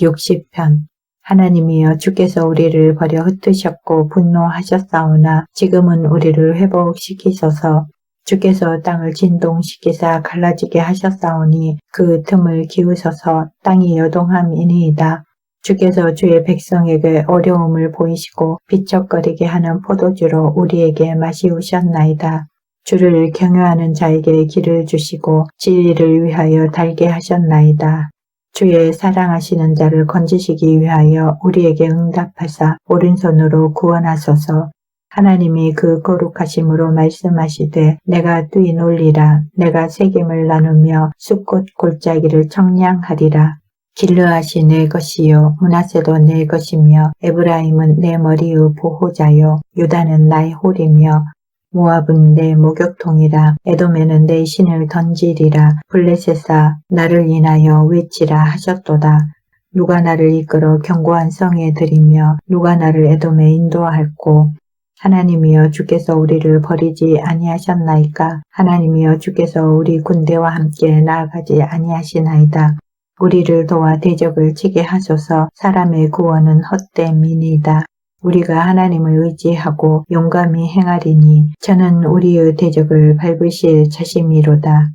60편 하나님이여 주께서 우리를 버려 흩으셨고 분노하셨사오나 지금은 우리를 회복시키소서 주께서 땅을 진동시키사 갈라지게 하셨사오니 그 틈을 기우셔서 땅이 여동함이니이다. 주께서 주의 백성에게 어려움을 보이시고 비척거리게 하는 포도주로 우리에게 마시우셨나이다. 주를 경외하는 자에게 길을 주시고 진리를 위하여 달게 하셨나이다. 주의 사랑하시는 자를 건지시기 위하여 우리에게 응답하사 오른손으로 구원하소서. 하나님이 그 거룩하심으로 말씀하시되 내가 뛰놀리라 내가 책임을 나누며 숲꽃 골짜기를 청량하리라. 길르앗이 내 것이요 문하세도 내 것이며 에브라임은 내 머리의 보호자요 유다는 나의 홀이며 모압은 내 목욕통이라 에돔에는 내 신을 던지리라. 블레셋아 나를 인하여 외치라 하셨도다. 누가 나를 이끌어 견고한 성에 들이며 누가 나를 에돔에 인도할꼬 하나님이여 주께서 우리를 버리지 아니하셨나이까? 하나님이여 주께서 우리 군대와 함께 나아가지 아니하시나이다. 우리를 도와 대적을 치게 하소서. 사람의 구원은 헛됨이니이다. 우리가 하나님을 의지하고 용감히 행하리니 저는 우리의 대적을 밟으실 자심이로다.